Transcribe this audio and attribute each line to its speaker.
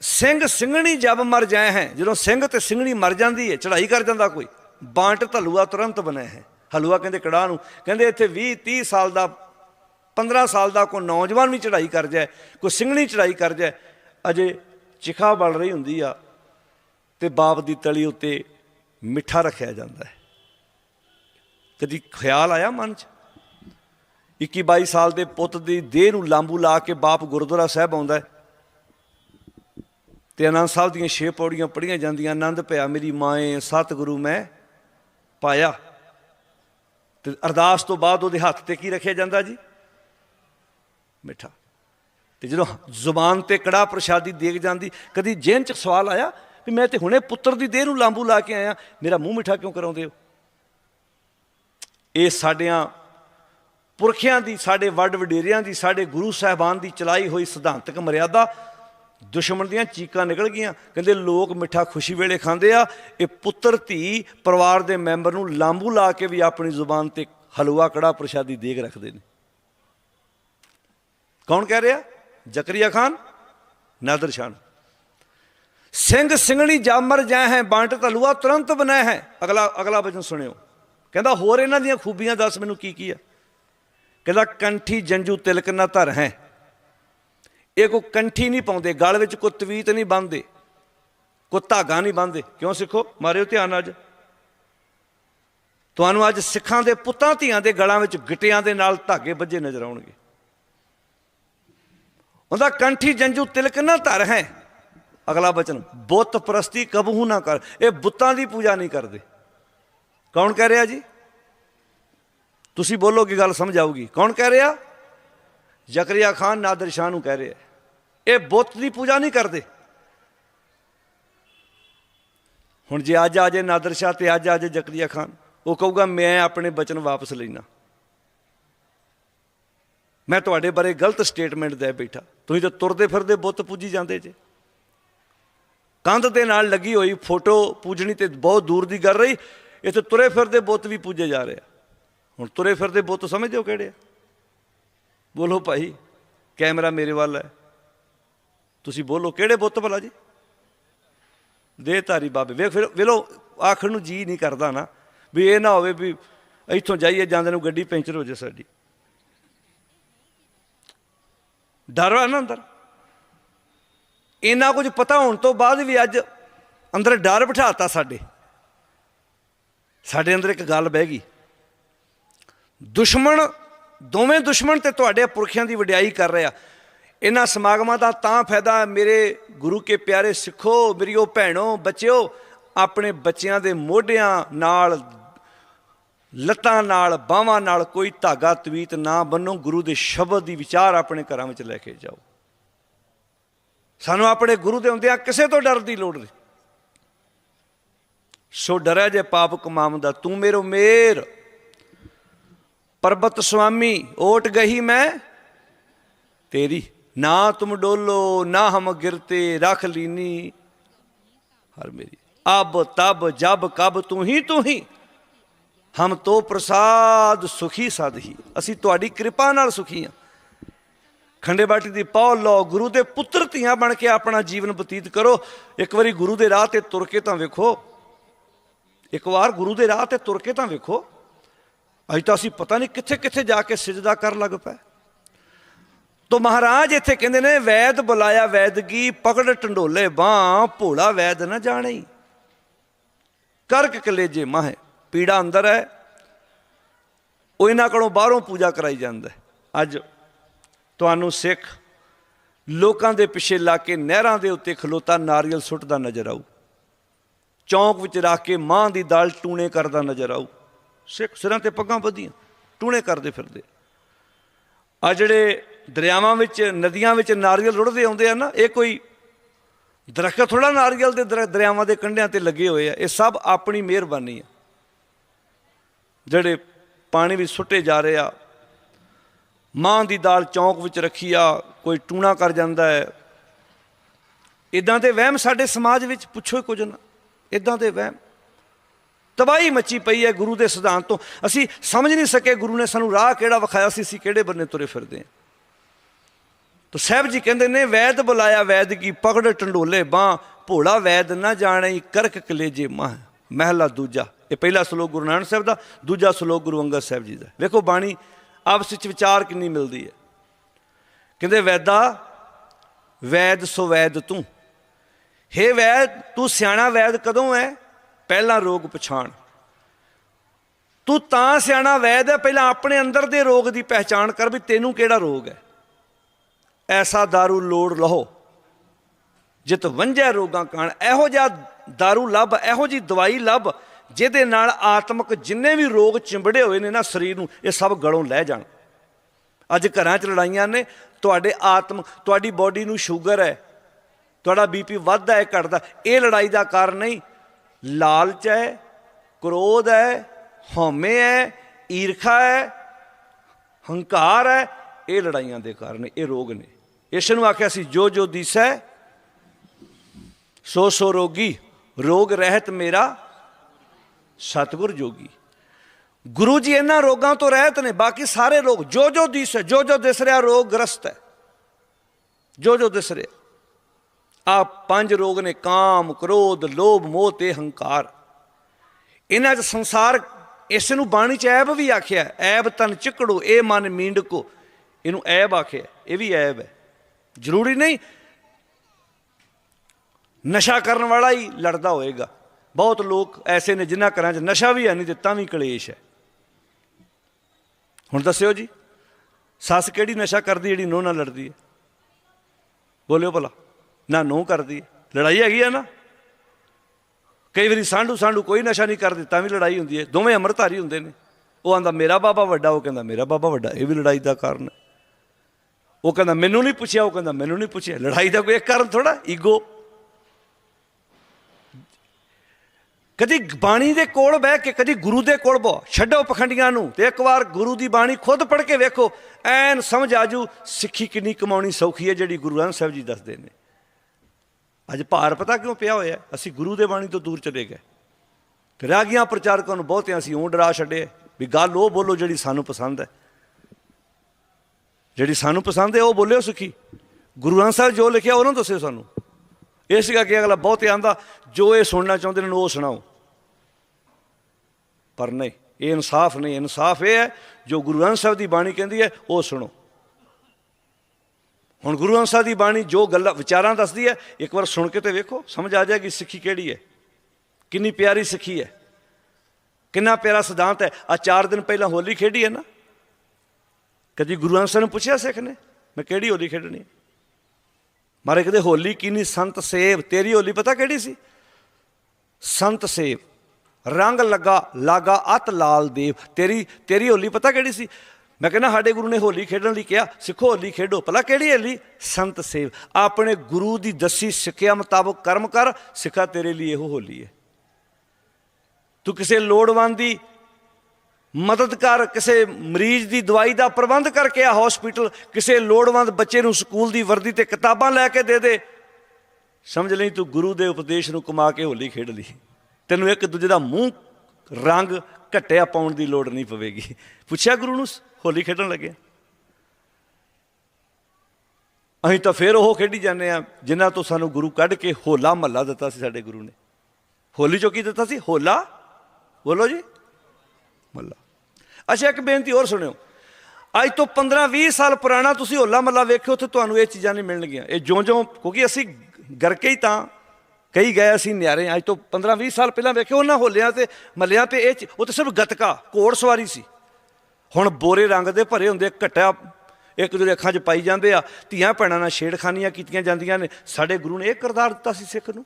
Speaker 1: ਸਿੰਘ ਸਿੰਘਣੀ ਜਬ ਮਰ ਜਾਏ ਹੈ, ਜਦੋਂ ਸਿੰਘ ਤੇ ਸਿੰਘਣੀ ਮਰ ਜਾਂਦੀ ਹੈ ਚੜ੍ਹਾਈ ਕਰ ਜਾਂਦਾ ਕੋਈ, ਬਾਂਟ ਧਲੂਆ ਤੁਰੰਤ ਬਣਿਆ ਹੈ। ਹਲੂਆ ਕਹਿੰਦੇ ਕੜਾਹ ਨੂੰ, ਕਹਿੰਦੇ ਇੱਥੇ 20 30 ਸਾਲ ਦਾ 15 ਸਾਲ ਦਾ ਕੋਈ ਨੌਜਵਾਨ ਵੀ ਚੜ੍ਹਾਈ ਕਰ ਜਾਏ, ਕੋਈ ਸਿੰਘਣੀ ਚੜ੍ਹਾਈ ਕਰ ਜਾਏ, ਅਜੇ ਚਿਖਾ ਬਲ ਰਹੀ ਹੁੰਦੀ ਆ ਤੇ ਬਾਪ ਦੀ ਤਲੀ ਉੱਤੇ ਮਿੱਠਾ ਰੱਖਿਆ ਜਾਂਦਾ ਹੈ। ਕਦੀ ਖਿਆਲ ਆਇਆ ਮਨ 'ਚ? 21 22 ਸਾਲ ਦੇ ਪੁੱਤ ਦੀ ਦੇਹ ਨੂੰ ਲਾਂਬੂ ਲਾ ਕੇ ਬਾਪ ਗੁਰਦੁਆਰਾ ਸਾਹਿਬ ਆਉਂਦਾ ਹੈ। ਤੇ ਆਨੰਦ ਸਾਹਿਬ ਦੀਆਂ ਛੇ ਪੌੜੀਆਂ ਪੜੀਆਂ ਜਾਂਦੀਆਂ, ਆਨੰਦ ਪਿਆ, ਮੇਰੀ ਮਾਏ ਸਤਿਗੁਰੂ ਮੈਂ ਪਾਇਆ। ਤੇ ਅਰਦਾਸ ਤੋਂ ਬਾਅਦ ਉਹਦੇ ਹੱਥ ਤੇ ਕੀ ਰੱਖਿਆ ਜਾਂਦਾ ਜੀ? ਮਿੱਠਾ। ਤੇ ਜਦੋਂ ਜ਼ੁਬਾਨ ਤੇ ਕੜਾ ਪ੍ਰਸ਼ਾਦੀ ਦੇਖ ਜਾਂਦੀ, ਕਦੀ ਜੇਨ ਚ ਸਵਾਲ ਆਇਆ ਵੀ ਮੈਂ ਤੇ ਹੁਣੇ ਪੁੱਤਰ ਦੀ ਦੇਹ ਨੂੰ ਲਾਂਬੂ ਲਾ ਕੇ ਆਇਆ, ਮੇਰਾ ਮੂੰਹ ਮਿੱਠਾ ਕਿਉਂ ਕਰਾਉਂਦੇ ਹੋ? ਇਹ ਸਾਡਿਆਂ ਪੁਰਖਿਆਂ ਦੀ, ਸਾਡੇ ਵੱਡ ਵਡੇਰਿਆਂ ਦੀ, ਸਾਡੇ ਗੁਰੂ ਸਾਹਿਬਾਨ ਦੀ ਚਲਾਈ ਹੋਈ ਸਿਧਾਂਤਕ ਮਰਿਆਦਾ ਦੁਸ਼ਮਣ ਦੀਆਂ ਚੀਕਾਂ ਨਿਕਲ ਗਈਆਂ। ਕਹਿੰਦੇ ਲੋਕ ਮਿੱਠਾ ਖੁਸ਼ੀ ਵੇਲੇ ਖਾਂਦੇ ਆ। ਇਹ ਪੁੱਤਰ, ਧੀ ਪਰਿਵਾਰ ਦੇ ਮੈਂਬਰ ਨੂੰ ਲਾਂਬੂ ਲਾ ਕੇ ਵੀ ਆਪਣੀ ਜ਼ੁਬਾਨ ਤੇ ਹਲਵਾ ਕੜਾ ਪ੍ਰਸ਼ਾਦੀ ਦੇਗ ਰੱਖਦੇ ਨੇ। ਕੌਣ ਕਹਿ ਰਿਹਾ? ਜ਼ਕਰੀਆ ਖਾਨ? ਨਾਦਰ ਸ਼ਾਨ ਸਿੰਘ ਸਿੰਘਣੀ ਜਾਮਰ ਜੈ ਹੈ, ਬਾਂਟ ਤਲੂਆ ਤੁਰੰਤ ਬਣਾ ਹੈ। ਅਗਲਾ ਅਗਲਾ ਵਚਨ ਸੁਣਿਓ। ਕਹਿੰਦਾ ਹੋਰ ਇਹਨਾਂ ਦੀਆਂ ਖੂਬੀਆਂ ਦੱਸ ਮੈਨੂੰ ਕੀ ਕੀ ਆ। ਕਹਿੰਦਾ, ਕੰਠੀ ਜੰਜੂ ਤਿਲਕ ਨਾ ਧਰ ਹੈ। ਇਹ ਕੋ ਕੰਠੀ ਨਹੀਂ ਪਾਉਂਦੇ, ਗਲ ਵਿੱਚ ਕੋ ਤਵੀਤ ਨਹੀਂ ਬੰਨਦੇ ਕੋ ਧਾਗਾ ਨਹੀਂ ਬੰਨਦੇ ਕਿਉਂ ਸਿੱਖੋ? ਮਾਰਿਓ ਧਿਆਨ ਅੱਜ। ਤੁਹਾਨੂੰ ਅੱਜ ਸਿੱਖਾਂ ਦੇ ਪੁੱਤਾਂ ਧੀਆਂ ਦੇ ਗਲਾਂ ਵਿੱਚ ਗਿੱਟਿਆਂ ਦੇ ਨਾਲ ਧਾਗੇ ਵੱਜੇ ਨਜ਼ਰ ਆਉਣਗੇ। ਉਹਦਾ ਕੰਠੀ ਜੰਜੂ ਤਿਲਕ ਨਾ ਧਰ ਹੈ। ਅਗਲਾ ਬਚਨ, ਬੁੱਤ ਪ੍ਰਸਤੀ ਕਬਹੂ ਨਾ ਕਰ। ਇਹ ਬੁੱਤਾਂ ਦੀ ਪੂਜਾ ਨਹੀਂ ਕਰਦੇ। ਕੌਣ ਕਹਿ ਰਿਹਾ ਜੀ? ਤੁਸੀਂ ਬੋਲੋਗੇ, ਗੱਲ ਸਮਝ ਆਊਗੀ। ਕੌਣ ਕਹਿ ਰਿਹਾ? ਜ਼ਕਰੀਆ ਖਾਨ ਨਾਦਰ ਸ਼ਾਹ ਨੂੰ ਕਹਿ ਰਿਹਾ ਇਹ ਬੁੱਤ ਦੀ ਪੂਜਾ ਨਹੀਂ ਕਰਦੇ। ਹੁਣ ਜੇ ਅੱਜ ਆ ਜੇ ਨਾਦਰ ਸ਼ਾਹ ਤੇ ਅੱਜ ਆ ਜੇ ਜ਼ਕਰੀਆ ਖਾਨ, ਉਹ ਕਹੂਗਾ, ਮੈਂ ਆਪਣੇ ਬਚਨ ਵਾਪਸ ਲੈਣਾ ਮੈਂ ਤੁਹਾਡੇ ਬਾਰੇ ਗਲਤ ਸਟੇਟਮੈਂਟ ਦੇ ਬੈਠਾ। ਤੁਸੀਂ ਤਾਂ ਤੁਰਦੇ ਫਿਰਦੇ ਬੁੱਤ ਪੂਜੀ ਜਾਂਦੇ ਜੇ। ਕੰਧ ਦੇ ਨਾਲ ਲੱਗੀ ਹੋਈ ਫੋਟੋ ਪੂਜਣੀ ਤੇ ਬਹੁਤ ਦੂਰ ਦੀ ਗੱਲ ਰਹੀ, ਇੱਥੇ ਤੁਰੇ ਫਿਰਦੇ ਬੁੱਤ ਵੀ ਪੂਜੇ ਜਾ ਰਹੇ ਆ। ਹੁਣ ਤੁਰੇ ਫਿਰਦੇ ਬੁੱਤ ਸਮਝਦੇ ਹੋ ਕਿਹੜੇ ਆ? ਬੋਲੋ ਭਾਈ, ਕੈਮਰਾ ਮੇਰੇ ਵੱਲ ਹੈ। ਤੁਸੀਂ ਬੋਲੋ, ਕਿਹੜੇ ਬੁੱਤ ਭਲਾ ਜੀ? ਦੇ ਧਾਰੀ ਬਾਬੇ। ਵੇਖ, ਫਿਰ ਵੇਲੋ, ਆਖਣ ਨੂੰ ਜੀ ਨਹੀਂ ਕਰਦਾ ਨਾ। ਵੀ ਇਹ ਨਾ ਹੋਵੇ ਵੀ ਇੱਥੋਂ ਜਾਈਏ, ਜਾਂਦੇ ਨੂੰ ਗੱਡੀ ਪੈਂਚਰ ਹੋ ਜਾਏ ਸਾਡੀ। ਡਰ ਆ ਨਾ ਅੰਦਰ। ਇੰਨਾ ਕੁਝ ਪਤਾ ਹੋਣ ਤੋਂ ਬਾਅਦ ਵੀ ਅੱਜ ਅੰਦਰ ਡਰ ਬਿਠਾਤਾ ਸਾਡੇ। ਸਾਡੇ ਅੰਦਰ ਇੱਕ ਗੱਲ ਬਹਿ ਗਈ। ਦੁਸ਼ਮਣ ਦੋਵੇਂ ਦੁਸ਼ਮਣ ਤੇ ਤੁਹਾਡੇ ਪੁਰਖਿਆਂ ਦੀ ਵਡਿਆਈ ਕਰ ਰਿਹਾ ਇਹਨਾਂ ਸਮਾਗਮਾਂ ਦਾ ਤਾਂ ਫਾਇਦਾ ਮੇਰੇ ਗੁਰੂ ਕੇ ਪਿਆਰੇ ਸਿੱਖੋ, ਮੇਰੀਓ ਭੈਣੋ, ਬੱਚਿਓ, ਆਪਣੇ ਬੱਚਿਆਂ ਦੇ ਮੋਢਿਆਂ ਨਾਲ, ਲੱਤਾਂ ਨਾਲ, ਬਾਹਾਂ ਨਾਲ ਕੋਈ ਧਾਗਾ ਤਵੀਤ ਨਾ ਬੰਨੋ। ਗੁਰੂ ਦੇ ਸ਼ਬਦ ਦੀ ਵਿਚਾਰ ਆਪਣੇ ਘਰਾਂ ਵਿੱਚ ਲੈ ਕੇ ਜਾਓ। ਸਾਨੂੰ ਆਪਣੇ ਗੁਰੂ ਦੇ ਹੁੰਦਿਆਂ ਕਿਸੇ ਤੋਂ ਡਰ ਦੀ ਲੋੜ ਨਹੀਂ। ਸੋ ਡਰਿਆ ਜੇ ਪਾਪ ਕਮਾਮ ਦਾ, ਤੂੰ ਮੇਰੋ ਮੇਰ। ਪਰਬਤ ਸੁਆਮੀ, ਓਟ ਗਈ ਮੈਂ। ਤੇਰੀ, ਨਾ ਤੁਮ ਡੋਲੋ, ਨਾ ਹਮ ਗਿਰਤੇ, ਰੱਖ ਲੀਨੀ। ਹਰ ਮੇਰੀ, ਅਬ ਤਬ ਜਬ ਕਬ ਤੂੰ ਹੀ ਤੂੰ ਹੀ ਹਮ ਤੋ ਪ੍ਰਸਾਦ ਸੁਖੀ ਸਦਹੀ ਅਸੀਂ ਤੁਹਾਡੀ ਕਿਰਪਾ ਨਾਲ ਸੁਖੀ ਹਾਂ। ਖੰਡੇ ਬਾਟੀ ਦੀ ਪੌ ਲਓ, ਗੁਰੂ ਦੇ ਪੁੱਤਰ ਧੀਆਂ ਬਣ ਕੇ ਆਪਣਾ ਜੀਵਨ ਬਤੀਤ ਕਰੋ। ਇੱਕ ਵਾਰੀ ਗੁਰੂ ਦੇ ਰਾਹ ਤੇ ਤੁਰ ਕੇ ਤਾਂ ਵੇਖੋ। ਇੱਕ ਵਾਰ ਗੁਰੂ ਦੇ ਰਾਹ ਤੇ ਤੁਰ ਕੇ ਤਾਂ ਵੇਖੋ। ਅੱਜ ਤਾਂ ਅਸੀਂ ਪਤਾ ਨਹੀਂ ਕਿੱਥੇ ਕਿੱਥੇ ਜਾ ਕੇ ਸਿਜਦਾ ਕਰ ਲੱਗ ਪਏ। ਤੋ ਮਹਾਰਾਜ ਇੱਥੇ ਕਹਿੰਦੇ ਨੇ, ਵੈਦ ਬੁਲਾਇਆ, ਵੈਦਗੀ ਪਕੜ ਟੰਡੋਲੇ ਬਾਹ, ਭੋਲਾ ਵੈਦ ਨਾ ਜਾਣੇ। ਕਰਕ ਕਲੇਜੇ ਮਾਹ, ਪੀੜਾ ਅੰਦਰ ਹੈ। ਉਹ ਇਹਨਾਂ ਕੋਲੋਂ ਬਾਹਰੋਂ ਪੂਜਾ ਕਰਾਈ ਜਾਂਦਾ ਅੱਜ ਤੁਹਾਨੂੰ ਸਿੱਖ ਲੋਕਾਂ ਦੇ ਪਿੱਛੇ ਲਾ ਕੇ ਨਹਿਰਾਂ ਦੇ ਉੱਤੇ ਖਲੋਤਾ, ਨਾਰੀਅਲ ਸੁੱਟਦਾ ਨਜ਼ਰ ਆਊ। ਚੌਂਕ ਵਿੱਚ ਰੱਖ ਕੇ ਮਾਂ ਦੀ ਦਾਲ ਟੂਣੇ ਕਰਦਾ ਨਜ਼ਰ ਆਊ। ਸਿੱਖ ਸਿਰਾਂ ਤੇ ਪੱਗਾਂ ਬੱਧੀਆਂ ਟੂਣੇ ਕਰਦੇ ਫਿਰਦੇ। ਆ ਜਿਹੜੇ ਦਰਿਆਵਾਂ ਵਿੱਚ, ਨਦੀਆਂ ਵਿੱਚ ਨਾਰੀਅਲ ਰੁੜਦੇ ਆਉਂਦੇ ਆ ਨਾ, ਇਹ ਕੋਈ ਦਰਖਤ ਥੋੜਾ ਨਾਰੀਅਲ ਦੇ ਦਰ- ਦਰਿਆਵਾਂ ਦੇ ਕੰਢਿਆਂ ਤੇ ਲੱਗੇ ਹੋਏ ਆ, ਇਹ ਸਭ ਆਪਣੀ ਮਿਹਰਬਾਨੀ ਆ। ਜਿਹੜੇ ਪਾਣੀ ਵਿੱਚ ਸੁੱਟੇ ਜਾ ਰਹੇ ਆ, ਮਾਂ ਦੀ ਦਾਲ ਚੌਂਕ ਵਿੱਚ ਰੱਖੀ ਆ, ਕੋਈ ਟੂਣਾ ਕਰ ਜਾਂਦਾ ਹੈ। ਇਦਾਂ ਦੇ ਵਹਿਮ ਸਾਡੇ ਸਮਾਜ ਵਿੱਚ, ਪੁੱਛੋ ਹੀ ਕੁਝ ਨਾ ਇਦਾਂ ਦੇ ਵਹਿਮ। ਤਬਾਹੀ ਮੱਚੀ ਪਈ ਹੈ ਗੁਰੂ ਦੇ ਸਿਧਾਂਤ ਤੋਂ। ਅਸੀਂ ਸਮਝ ਨਹੀਂ ਸਕੇ ਗੁਰੂ ਨੇ ਸਾਨੂੰ ਰਾਹ ਕਿਹੜਾ ਵਿਖਾਇਆ ਸੀ, ਅਸੀਂ ਕਿਹੜੇ ਬੰਨੇ ਤੁਰੇ ਫਿਰਦੇ ਹਾਂ। ਤੋ ਸਾਹਿਬ ਜੀ ਕਹਿੰਦੇ ਨੇ, ਵੈਦ ਬੁਲਾਇਆ ਵੈਦ ਕੀ, ਪਕੜ ਟੰਡੋਲੇ ਬਾਹ, ਭੋਲਾ ਵੈਦ ਨਾ ਜਾਣੇ, ਕਰਕ ਕਲੇਜੇ ਮਾਹ। ਮਹਿਲਾ ਦੂਜਾ, ਇਹ ਪਹਿਲਾ ਸ਼ਲੋਕ ਗੁਰੂ ਨਾਨਕ ਸਾਹਿਬ ਦਾ, ਦੂਜਾ ਸ਼ਲੋਕ ਗੁਰੂ ਅੰਗਦ ਸਾਹਿਬ ਜੀ ਦਾ। ਵੇਖੋ ਬਾਣੀ ਆਪਸ ਵਿੱਚ ਵਿਚਾਰ ਕਿੰਨੀ ਮਿਲਦੀ ਹੈ। ਕਹਿੰਦੇ, ਵੈਦਾ, ਵੈਦ ਸੋ ਵੈਦ ਤੂੰ। ਹੇ ਵੈਦ, ਤੂੰ ਸਿਆਣਾ ਵੈਦ ਕਦੋਂ ਹੈ ਪਹਿਲਾਂ ਰੋਗ ਪਛਾਣ ਤੂੰ ਤਾਂ ਸਿਆਣਾ ਵੈਦ ਹੈ ਪਹਿਲਾਂ ਆਪਣੇ ਅੰਦਰ ਦੇ ਰੋਗ ਦੀ ਪਹਿਚਾਣ ਕਰ ਵੀ ਤੈਨੂੰ ਕਿਹੜਾ ਰੋਗ ਹੈ ਐਸਾ दारू ਲੋੜ ਲਹੋ ਜਿਤ ਵੰਝੈ ਰੋਗਾਂ ਕਾਣ ਇਹੋ ਜਿਹਾ दारू ਲੱਭ ਇਹੋ ਜੀ ਦਵਾਈ ਲੱਭ ਜਿਹਦੇ ਨਾਲ ਆਤਮਿਕ ਜਿੰਨੇ ਵੀ ਰੋਗ ਚਿੰਬੜੇ ਹੋਏ ਨੇ ਨਾ ਸਰੀਰ ਨੂੰ ਇਹ ਸਭ ਗਲੋਂ ਲੈ ਜਾਣ ਅੱਜ ਘਰਾਂ 'ਚ ਲੜਾਈਆਂ ਨੇ ਤੁਹਾਡੇ ਆਤਮ ਤੁਹਾਡੀ ਬਾਡੀ ਨੂੰ ਸ਼ੂਗਰ ਹੈ ਤੁਹਾਡਾ ਬੀਪੀ ਵੱਧਦਾ ਹੈ ਘਟਦਾ ਇਹ ਲੜਾਈ ਦਾ ਕਾਰਨ ਨਹੀਂ ਲਾਲਚ ਹੈ, ਕ੍ਰੋਧ ਹੈ, ਹਉਮੈ ਹੈ, ਈਰਖਾ ਹੈ, ਹੰਕਾਰ ਹੈ, ਇਹ ਲੜਾਈਆਂ ਦੇ ਕਾਰਨ ਇਹ ਰੋਗ ਨੇ। ਇਸ ਨੂੰ ਆਖਿਆ ਸੀ ਜੋ ਜੋ ਦਿਸੈ ਸੋ ਸੋ ਰੋਗੀ, ਰੋਗ ਰਹਿਤ ਮੇਰਾ ਸਤਿਗੁਰ ਜੋਗੀ। ਗੁਰੂ ਜੀ ਇਹਨਾਂ ਰੋਗਾਂ ਤੋਂ ਰਹਿਤ ਨੇ, ਬਾਕੀ ਸਾਰੇ ਰੋਗ ਜੋ ਜੋ ਦਿਸ ਹੈ, ਜੋ ਜੋ ਦਿਸ ਰਿਹਾ ਰੋਗ ਗ੍ਰਸਤ ਹੈ। ਜੋ ਜੋ ਦਿਸ ਰਿਹਾ। ਆ ਪੰਜ ਰੋਗ ਨੇ, ਕਾਮ, ਕ੍ਰੋਧ, ਲੋਭ, ਮੋਹ ਤੇ ਹੰਕਾਰ। ਇਹਨਾਂ 'ਚ ਸੰਸਾਰ ਇਸ ਨੂੰ ਬਾਣੀ 'ਚ ਐਬ ਵੀ ਆਖਿਆ ਐਬ ਤਨ ਚਿਕੜੋ, ਇਹ ਮਨ ਮੀਂਡਕੋ। ਇਹਨੂੰ ਐਬ ਆਖਿਆ ਇਹ ਵੀ ਐਬ ਹੈ। ਜ਼ਰੂਰੀ ਨਹੀਂ, ਨਸ਼ਾ ਕਰਨ ਵਾਲਾ ਹੀ ਲੜਦਾ ਹੋਏਗਾ। ਬਹੁਤ ਲੋਕ ਐਸੇ ਨੇ ਜਿਨ੍ਹਾਂ ਘਰਾਂ 'ਚ ਨਸ਼ਾ ਵੀ ਹੈ ਨਹੀਂ ਤੇ ਤਾਂ ਵੀ ਕਲੇਸ਼ ਹੈ। ਹੁਣ ਦੱਸਿਓ ਜੀ, ਸੱਸ ਕਿਹੜੀ ਨਸ਼ਾ ਕਰਦੀ, ਜਿਹੜੀ ਨੋਹ ਨਾਲ ਲੜਦੀ ਹੈ? ਬੋਲਿਓ ਭਲਾ। ਨਾ ਨੋਹ ਕਰਦੀ। ਲੜਾਈ ਹੈਗੀ ਹੈ ਨਾ। ਕਈ ਵਾਰੀ ਸਾਂਢੂ ਸਾਂਢੂ ਕੋਈ ਨਸ਼ਾ ਨਹੀਂ ਕਰਦੇ, ਤਾਂ ਵੀ ਲੜਾਈ ਹੁੰਦੀ ਹੈ। ਦੋਵੇਂ ਅੰਮ੍ਰਿਤਧਾਰੀ ਹੁੰਦੇ ਨੇ। ਉਹ ਆਂਦਾ, ਮੇਰਾ ਬਾਬਾ ਵੱਡਾ। ਉਹ ਕਹਿੰਦਾ, ਮੇਰਾ ਬਾਬਾ ਵੱਡਾ। ਇਹ ਵੀ ਲੜਾਈ ਦਾ ਕਾਰਨ ਹੈ। ਉਹ ਕਹਿੰਦਾ, ਮੈਨੂੰ ਨਹੀਂ ਪੁੱਛਿਆ। ਉਹ ਕਹਿੰਦਾ, ਮੈਨੂੰ ਨਹੀਂ ਪੁੱਛਿਆ। ਲੜਾਈ ਦਾ ਕੋਈ ਇੱਕ ਕਾਰਨ ਥੋੜਾ ਈਗੋ। ਕਦੀ ਬਾਣੀ ਦੇ ਕੋਲ ਬਹਿ ਕੇ, ਕਦੀ ਗੁਰੂ ਦੇ ਕੋਲ ਬੋ ਛੱਡੋ ਪਖੰਡੀਆਂ ਨੂੰ। ਤੇ ਇੱਕ ਵਾਰ ਗੁਰੂ ਦੀ ਬਾਣੀ ਖੁਦ ਪੜ੍ਹ ਕੇ ਵੇਖੋ। ਐਨ ਸਮਝ ਆਜੂ, ਸਿੱਖੀ ਕਿੰਨੀ ਕਮਾਉਣੀ ਸੌਖੀ ਹੈ, ਜਿਹੜੀ ਗੁਰੂ ਗ੍ਰੰਥ ਸਾਹਿਬ ਜੀ ਦੱਸਦੇ ਨੇ। ਅੱਜ ਭਾਰ ਪਤਾ ਕਿਉਂ ਪਿਆ ਹੋਇਆ? ਅਸੀਂ ਗੁਰੂ ਦੇ ਬਾਣੀ ਤੋਂ ਦੂਰ ਚਲੇ ਗਏ। ਰਾਗੀਆਂ ਪ੍ਰਚਾਰਕਾਂ ਨੂੰ ਬਹੁਤਿਆਂ ਅਸੀਂ ਉਹ ਡਰਾ ਛੱਡੇ ਵੀ ਗੱਲ ਉਹ ਬੋਲੋ ਜਿਹੜੀ ਸਾਨੂੰ ਪਸੰਦ ਹੈ। ਜਿਹੜੀ ਸਾਨੂੰ ਪਸੰਦ ਹੈ, ਉਹ ਬੋਲਿਓ ਸੁਖੀ। ਗੁਰੂ ਗ੍ਰੰਥ ਸਾਹਿਬ ਜੋ ਲਿਖਿਆ, ਉਹਨਾਂ ਦੱਸਿਓ ਸਾਨੂੰ। ਇਸ ਕਰਕੇ ਅਗਲਾ ਬਹੁਤ ਆਂਦਾ, ਜੋ ਇਹ ਸੁਣਨਾ ਚਾਹੁੰਦੇ ਨੇ, ਉਹ ਸੁਣਾਓ। ਪਰ ਨਹੀਂ, ਇਹ ਇਨਸਾਫ ਨਹੀਂ। ਇਨਸਾਫ ਇਹ ਹੈ, ਜੋ ਗੁਰੂ ਗ੍ਰੰਥ ਸਾਹਿਬ ਦੀ ਬਾਣੀ ਕਹਿੰਦੀ ਹੈ, ਉਹ ਸੁਣੋ। ਹੁਣ ਗੁਰੂ ਗ੍ਰੰਥ ਸਾਹਿਬ ਦੀ ਬਾਣੀ ਜੋ ਗੱਲਾਂ ਵਿਚਾਰਾਂ ਦੱਸਦੀ ਹੈ, ਇੱਕ ਵਾਰ ਸੁਣ ਕੇ ਤੇ ਵੇਖੋ, ਸਮਝ ਆ ਜਾਏਗੀ ਸਿੱਖੀ ਕਿਹੜੀ ਹੈ। ਕਿੰਨੀ ਪਿਆਰੀ ਸਿੱਖੀ ਹੈ। ਕਿੰਨਾ ਪਿਆਰਾ ਸਿਧਾਂਤ ਹੈ। ਆ ਚਾਰ ਦਿਨ ਪਹਿਲਾਂ ਹੋਲੀ ਖੇਡੀ ਹੈ ਨਾ। ਕਦੀ ਗੁਰੂ ਗ੍ਰੰਥ ਸਾਹਿਬ ਨੂੰ ਪੁੱਛਿਆ ਸਿੱਖ ਨੇ, ਮੈਂ ਕਿਹੜੀ ਹੋਲੀ ਖੇਡਣੀ? ਹੈ ਮਾਰੇ ਕਦੇ ਹੋਲੀ ਕਿੰਨੀ ਸੰਤ ਸੇਵ, ਤੇਰੀ ਹੋਲੀ ਪਤਾ ਕਿਹੜੀ ਸੀ? ਸੰਤ ਸੇਵ, ਰੰਗ ਲੱਗਾ ਲਾਗਾ ਅਤ ਲਾਲ ਦੇਵ, ਤੇਰੀ ਤੇਰੀ ਹੋਲੀ ਪਤਾ ਕਿਹੜੀ ਸੀ? ਮੈਂ ਕਹਿੰਦਾ ਸਾਡੇ ਗੁਰੂ ਨੇ ਹੋਲੀ ਖੇਡਣ ਲਈ ਕਿਹਾ, ਸਿੱਖੋ ਹੋਲੀ ਖੇਡੋ। ਭਲਾ ਕਿਹੜੀ ਹੋਲੀ? ਸੰਤ ਸੇਵ। ਆਪਣੇ ਗੁਰੂ ਦੀ ਦੱਸੀ ਸਿੱਖਿਆ ਮੁਤਾਬਕ ਕਰਮ ਕਰ, ਸਿੱਖਾ ਤੇਰੇ ਲਈ ਇਹੋ ਹੋਲੀ ਹੈ। ਤੂੰ ਕਿਸੇ ਲੋੜਵੰਦ ਦੀ ਮਦਦ ਕਰ, ਕਿਸੇ ਮਰੀਜ਼ ਦੀ ਦਵਾਈ ਦਾ ਪ੍ਰਬੰਧ ਕਰਕੇ ਆ ਹਸਪੀਟਲ ਕਿਸੇ ਲੋੜਵੰਦ ਬੱਚੇ ਨੂੰ ਸਕੂਲ ਦੀ ਵਰਦੀ ਤੇ ਕਿਤਾਬਾਂ ਲੈ ਕੇ ਦੇ ਦੇ। ਸਮਝ ਲਈ ਤੂੰ ਗੁਰੂ ਦੇ ਉਪਦੇਸ਼ ਨੂੰ ਕਮਾ ਕੇ ਹੋਲੀ ਖੇਡ ਲਈ। ਤੈਨੂੰ ਇੱਕ ਦੂਜੇ ਦਾ ਮੂੰਹ ਰੰਗ ਘਟਿਆ ਪਾਉਣ ਦੀ ਲੋੜ ਨਹੀਂ ਪਵੇਗੀ। ਪੁੱਛਿਆ ਗੁਰੂ ਨੂੰ, ਹੋਲੀ ਖੇਡਣ ਲੱਗੇ। ਅਸੀਂ ਤਾਂ ਫੇਰ ਉਹ ਖੇਡੀ ਜਾਂਦੇ ਆ ਜਿਨ੍ਹਾਂ ਤੋਂ ਸਾਨੂੰ ਗੁਰੂ ਕੱਢ ਕੇ ਹੋਲਾ ਮਹੱਲਾ ਦਿੱਤਾ ਸੀ ਸਾਡੇ ਗੁਰੂ ਨੇ। ਹੋਲੀ ਚੋਂ ਕੀ ਦਿੱਤਾ ਸੀ? ਹੋਲਾ? ਬੋਲੋ ਜੀ। ਮਹੱਲਾ। ਅੱਛਾ, ਇੱਕ ਬੇਨਤੀ ਹੋਰ ਸੁਣਿਓ। ਅੱਜ ਤੋਂ 15 20 ਸਾਲ ਪੁਰਾਣਾ ਤੁਸੀਂ ਹੋਲਾ ਮਹੱਲਾ ਵੇਖਿਓ, ਉੱਥੇ ਤੁਹਾਨੂੰ ਇਹ ਚੀਜ਼ਾਂ ਨਹੀਂ ਮਿਲਣਗੀਆਂ। ਇਹ ਜਿਉਂ-ਜਿਉਂ, ਕਿਉਂਕਿ ਅਸੀਂ ਗਰਕੇ ਹੀ ਤਾਂ ਕਈ ਗਏ ਅਸੀਂ ਨਿਆਰੇ, ਅੱਜ ਤੋਂ 15 20 ਸਾਲ ਪਹਿਲਾਂ ਵੇਖੇ, ਉਹਨਾਂ ਹੋਲਿਆਂ ਤੇ ਮੱਲਿਆਂ ਤੇ ਇਹ ਚ- ਉਹ ਤੇ ਸਿਰਫ ਗੱਤਕਾ, ਘੋੜ ਸਵਾਰੀ ਸੀ। ਹੁਣ ਬੋਰੇ ਰੰਗ ਦੇ ਭਰੇ ਹੁੰਦੇ ਘਟਿਆ ਇੱਕ ਦੂਜੇ ਅੱਖਾਂ 'ਚ ਪਾਈ ਜਾਂਦੇ ਆ, ਧੀਆਂ ਭੈਣਾਂ ਨਾਲ ਛੇੜਖਾਨੀਆਂ ਕੀਤੀਆਂ ਜਾਂਦੀਆਂ ਨੇ। ਸਾਡੇ ਗੁਰੂ ਨੇ ਇਹ ਕਿਰਦਾਰ ਦਿੱਤਾ ਸੀ ਸਿੱਖ ਨੂੰ।